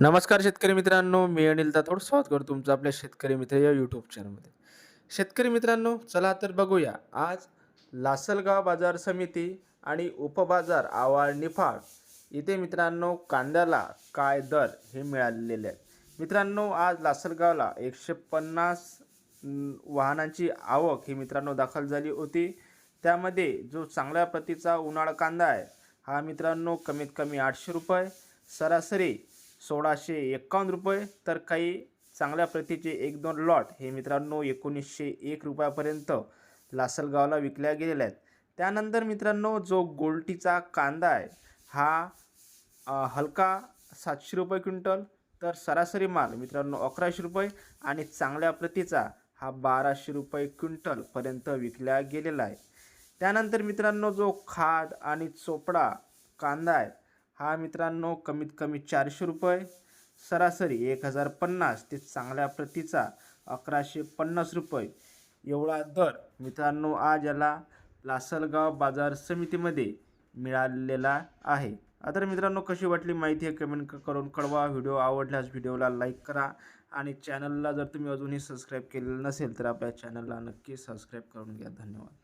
नमस्कार शेतकरी मित्रांनो मी अनिल तातोड स्वागत करतो तुमचं आपल्या शेतकरी मित्र या यूट्यूब चॅनलमध्ये शेतकरी मित्रांनो चला तर बघूया. आज लासलगाव बाजार समिती आणि उपबाजार आवाळ निफाड इथे मित्रांनो कांद्याला काय दर हे मिळालेले आहेत. मित्रांनो आज लासलगावला एकशे पन्नास वाहनांची आवक ही मित्रांनो दाखल झाली होती. त्यामध्ये जो चांगल्या प्रतीचा उन्हाळा कांदा आहे हा मित्रांनो कमीत कमी आठशे रुपये सरासरी सोळाशे एक्कावन्न रुपये. तर काही चांगल्या प्रतीचे एक दोन लॉट हे मित्रांनो एकोणीसशे एक रुपयापर्यंत लासलगावला विकल्या गेलेल्या आहेत. त्यानंतर मित्रांनो जो गोल्टीचा कांदा आहे हा हलका सातशे रुपये क्विंटल तर सरासरी माल मित्रांनो अकराशे रुपये आणि चांगल्या प्रतीचा हा बाराशे रुपये क्विंटलपर्यंत विकला गेलेला आहे. त्यानंतर मित्रांनो जो खाद आणि चोपडा कांदा आहे हा मित्रांनो कमीत कमी चारशे रुपये सरासरी एक हजार पन्नास ते चांगल्या प्रतीचा अकराशे पन्नास रुपये एवढा दर मित्रांनो आज याला लासलगाव बाजार समितीमध्ये मिळालेला आहे. आता मित्रांनो कशी वाटली माहिती आहे कमेंट क- करून कळवा. व्हिडिओ आवडल्यास व्हिडिओला लाईक करा आणि चॅनलला जर तुम्ही अजूनही सबस्क्राईब केलेलं नसेल तर आपल्या चॅनलला नक्की सबस्क्राईब करून घ्या. धन्यवाद.